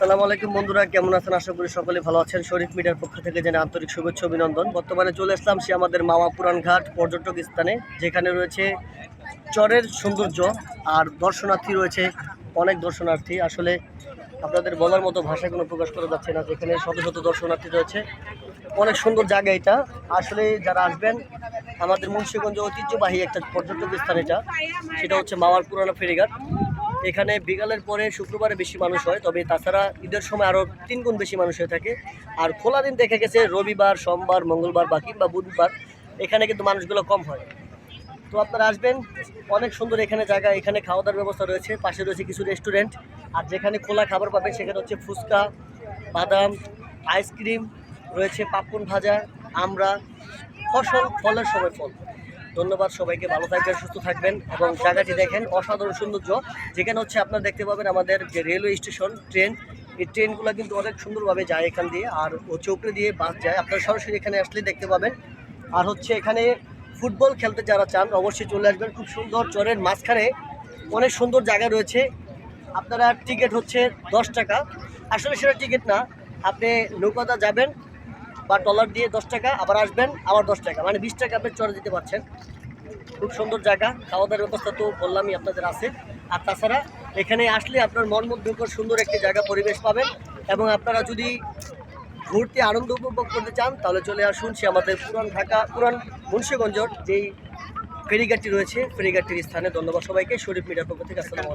সালাম আলাইকুম বন্ধুরা, কেমন আছেন? আশা করি সকলে ভালো আছেন। শরীফ মিডিয়ার পক্ষ থেকে জেনে আন্তরিক শুভেচ্ছা, অভিনন্দন। বর্তমানে চলে আসলাম সে আমাদের মাওয়া পুরান ঘাট পর্যটক স্থানে, যেখানে রয়েছে চরের সৌন্দর্য আর দর্শনার্থী রয়েছে অনেক দর্শনার্থী। আসলে আপনাদের বলার মতো ভাষা কোনো প্রকাশ করা যাচ্ছে না, যেখানে শত শত দর্শনার্থী রয়েছে। অনেক সুন্দর জায়গা এটা। আসলে যারা আসবেন, আমাদের মুন্সিগঞ্জ ঐতিহ্যবাহী একটা পর্যটক স্থান এটা। সেটা হচ্ছে মামার পুরানো ফেরিঘাট। এখানে বিকালের পরে শুক্রবারে বেশি মানুষ হয়, তবে তাছাড়া ঈদের সময় আরও তিন গুণ বেশি মানুষ হয়ে থাকে। আর খোলা দিন দেখা গেছে, রবিবার, সোমবার, মঙ্গলবার বা কিংবা বুধবার এখানে কিন্তু মানুষগুলো কম হয়। তো আপনারা আসবেন, অনেক সুন্দর এখানে জায়গা, এখানে খাওয়া দাওয়ার ব্যবস্থা রয়েছে, পাশে রয়েছে কিছু রেস্টুরেন্ট। আর যেখানে খোলা খাবার পাবেন সেখানে হচ্ছে ফুচকা, বাদাম, আইসক্রিম, রয়েছে পাপড় ভাজা, আমরা ফসল, ফলের সময় ফল। ধন্যবাদ সবাইকে, ভালো থাকবেন, সুস্থ থাকবেন এবং জায়গাটি দেখেন, অসাধারণ সৌন্দর্য। যেখানে হচ্ছে আপনারা দেখতে পাবেন আমাদের যে রেলওয়ে স্টেশন, ট্রেন, এই ট্রেনগুলো কিন্তু অনেক সুন্দরভাবে যায় এখান দিয়ে আর ও চৌকড়ে দিয়ে বাস যায়। আপনারা সরাসরি এখানে আসলে দেখতে পাবেন। আর হচ্ছে এখানে ফুটবল খেলতে যারা চান, অবশ্যই চলে আসবেন। খুব সুন্দর চরের মাঝখানে অনেক সুন্দর জায়গা রয়েছে। আপনারা টিকিট হচ্ছে দশ টাকা। আসলে সেটা টিকিট না, আপনি নৌকাদা যাবেন বা ডলার দিয়ে দশ টাকা, আবার আসবেন, আবার দশ টাকা। মানে বিশ টাকা আপনি চড়ে দিতে পারছেন। খুব সুন্দর জায়গা। খাওয়া দাওয়ার ব্যবস্থা তো বললামই আপনাদের আছে। আর তাছাড়া এখানে আসলে আপনার মন মুগ্ধকর সুন্দর একটি জায়গা পরিবেশ পাবেন এবং আপনারা যদি ঘুরতে আনন্দ উপভোগ করতে চান, তাহলে চলে আসুন সে আমাদের পুরান ঢাকা, পুরান মুন্সিগঞ্জর যেই ফেরিঘাটটি রয়েছে, ফেরিঘাটটির স্থানে। ধন্যবাদ সবাইকে। শরীফ মিডিয়ার পক্ষ থেকে আসসালামু